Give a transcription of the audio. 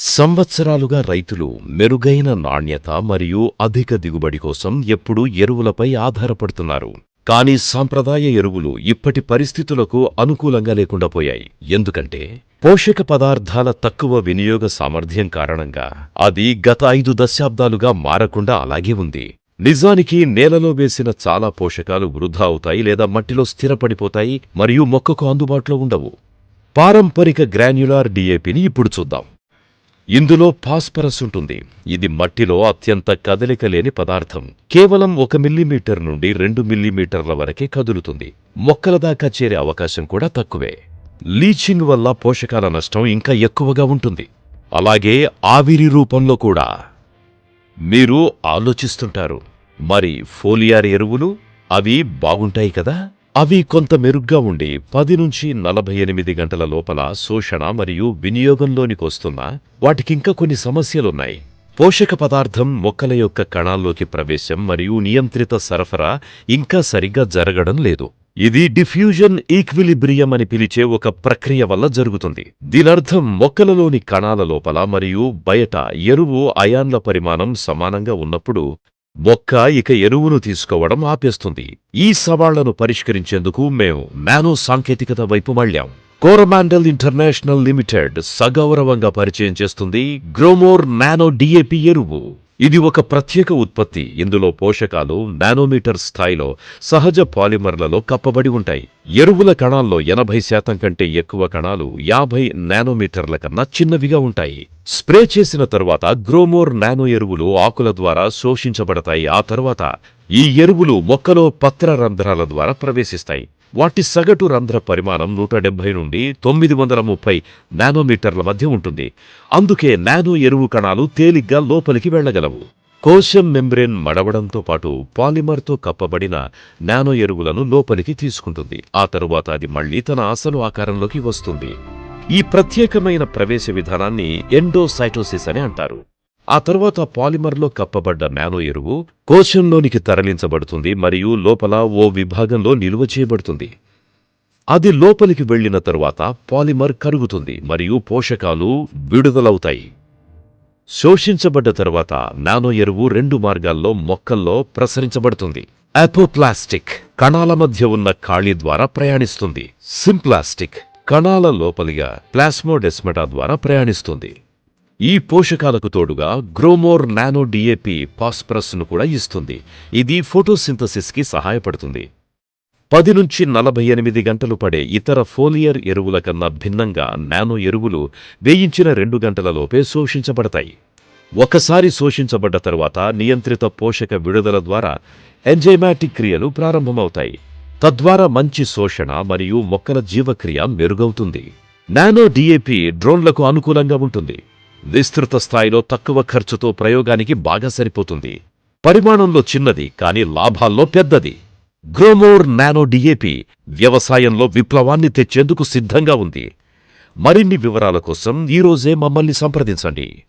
సంవత్సరాలుగా రైతులు మెరుగైన నాణ్యత మరియు అధిక దిగుబడి కోసం ఎప్పుడూ ఎరువులపై ఆధారపడుతున్నారు. కానీ సాంప్రదాయ ఎరువులు ఇప్పటి పరిస్థితులకు అనుకూలంగా లేకుండా పోయాయి. ఎందుకంటే పోషక పదార్థాల తక్కువ వినియోగ సామర్థ్యం కారణంగా అది గత ఐదు దశాబ్దాలుగా మారకుండా అలాగే ఉంది. నిజానికి నేలలో వేసిన చాలా పోషకాలు వృధా అవుతాయి లేదా మట్టిలో స్థిరపడిపోతాయి మరియు మొక్కకు అందుబాటులో ఉండవు. పారంపరిక గ్రాన్యులార్ డిఏపిని ఇప్పుడు చూద్దాం. ఇందులో ఫాస్పరస్ ఉంటుంది. ఇది మట్టిలో అత్యంత కదలిక లేని పదార్థం. కేవలం ఒక మిల్లీమీటర్ నుండి రెండు మిల్లీమీటర్ల వరకే కదులుతుంది. మొక్కల దాకా చేరే అవకాశం కూడా తక్కువే. లీచింగ్ వల్ల పోషకాల నష్టం ఇంకా ఎక్కువగా ఉంటుంది. అలాగే ఆవిరి రూపంలో కూడా. మీరు ఆలోచిస్తుంటారు. మరి ఫోలియార్ ఎరువులు అవి బాగుంటాయి కదా? అవి కొంత మెరుగ్గా ఉండి పది నుంచి నలభై ఎనిమిది గంటల లోపల శోషణ మరియు వినియోగంలోనికొస్తున్నా వాటికింకా కొన్ని సమస్యలున్నాయి. పోషక పదార్థం మొక్కల యొక్క కణాల్లోకి ప్రవేశం మరియు నియంత్రిత సరఫరా ఇంకా సరిగ్గా జరగడం లేదు. ఇది డిఫ్యూజన్ ఈక్విలిబ్రియం అని పిలిచే ఒక ప్రక్రియ వల్ల జరుగుతుంది. దీనర్థం మొక్కలలోని కణాల లోపల మరియు బయట ఎరువు అయాన్ల పరిమాణం సమానంగా ఉన్నప్పుడు మొక్క ఇక ఎరువును తీసుకోవడం ఆపేస్తుంది. ఈ సవాళ్ళను పరిష్కరించేందుకు మేము నానో సాంకేతికత వైపు మళ్ళాం. కోరమాండల్ ఇంటర్నేషనల్ లిమిటెడ్ సగౌరవంగా పరిచయం చేస్తుంది గ్రోమోర్ నానో డిఏపి ఎరువు. ఇది ఒక ప్రత్యేక ఉత్పత్తి. ఇందులో పోషకాలు నానోమీటర్ స్థాయిలో సహజ పాలిమర్లలో కప్పబడి ఉంటాయి. ఎరువుల కణాల్లో ఎనభై శాతం కంటే ఎక్కువ కణాలు యాభై నానోమీటర్ల కన్నా చిన్నవిగా ఉంటాయి. స్ప్రే చేసిన తర్వాత గ్రోమోర్ నానో ఎరువులు ఆకుల ద్వారా శోషించబడతాయి. ఆ తర్వాత ఈ ఎరువులు మొక్కలో పత్ర రంధ్రాల ద్వారా ప్రవేశిస్తాయి. వాటి సగటు రంధ్ర పరిమాణం నూట డెబ్బై నుండి తొమ్మిది వందల ముప్పై నానోమీటర్ల మధ్య ఉంటుంది. అందుకే నానో ఎరువు కణాలు తేలిగ్గా లోపలికి వెళ్ళగలవు. కోశం మెంబ్రేన్ మడవడంతో పాటు పాలిమర్తో కప్పబడిన నానో ఎరువులను లోపలికి తీసుకుంటుంది. ఆ తరువాత అది మళ్ళీ తన అసలు ఆకారంలోకి వస్తుంది. ఈ ప్రత్యేకమైన ప్రవేశ విధానాన్ని ఎండోసైటోసిస్ అని అంటారు. ఆ తరువాత పాలిమర్లో కప్పబడ్డ నానో ఎరువు కోశంలోనికి తరలించబడుతుంది మరియు లోపల ఓ విభాగంలో నిలువ చేయబడుతుంది. అది లోపలికి వెళ్ళిన తరువాత పాలిమర్ కరుగుతుంది మరియు పోషకాలు విడుదలవుతాయి. శోషించబడ్డ తరువాత నానో ఎరువు రెండు మార్గాల్లో మొక్కల్లో ప్రసరించబడుతుంది. అపోప్లాస్టిక్ కణాల మధ్య ఉన్న ఖాళీ ద్వారా ప్రయాణిస్తుంది. సింప్లాస్టిక్ కణాల లోపలిగా ప్లాస్మోడెస్మటా ద్వారా ప్రయాణిస్తుంది. ఈ పోషకాలకు తోడుగా గ్రోమోర్ నానో డిఏపి పాస్పరస్ను కూడా ఇస్తుంది. ఇది ఫోటోసింథసిస్కి సహాయపడుతుంది. పది నుంచి నలభై ఎనిమిది గంటలు పడే ఇతర ఫోలియర్ ఎరువుల కన్నా భిన్నంగా నానో ఎరువులు వేయించిన రెండు గంటలలోపే శోషించబడతాయి. ఒకసారి శోషించబడ్డ తరువాత నియంత్రిత పోషక విడుదల ద్వారా ఎంజైమాటిక్ క్రియలు ప్రారంభమవుతాయి. తద్వారా మంచి శోషణ మరియు మొక్కల జీవక్రియ మెరుగవుతుంది. నానో డిఏపి డ్రోన్లకు అనుకూలంగా ఉంటుంది. విస్తృత స్థాయిలో తక్కువ ఖర్చుతో ప్రయోగానికి బాగా సరిపోతుంది. పరిమాణంలో చిన్నది కానీ లాభాల్లో పెద్దది. గ్రోమోర్ నానో డిఏపి వ్యవసాయంలో విప్లవాన్ని తెచ్చేందుకు సిద్ధంగా ఉంది. మరిన్ని వివరాల కోసం ఈరోజే మమ్మల్ని సంప్రదించండి.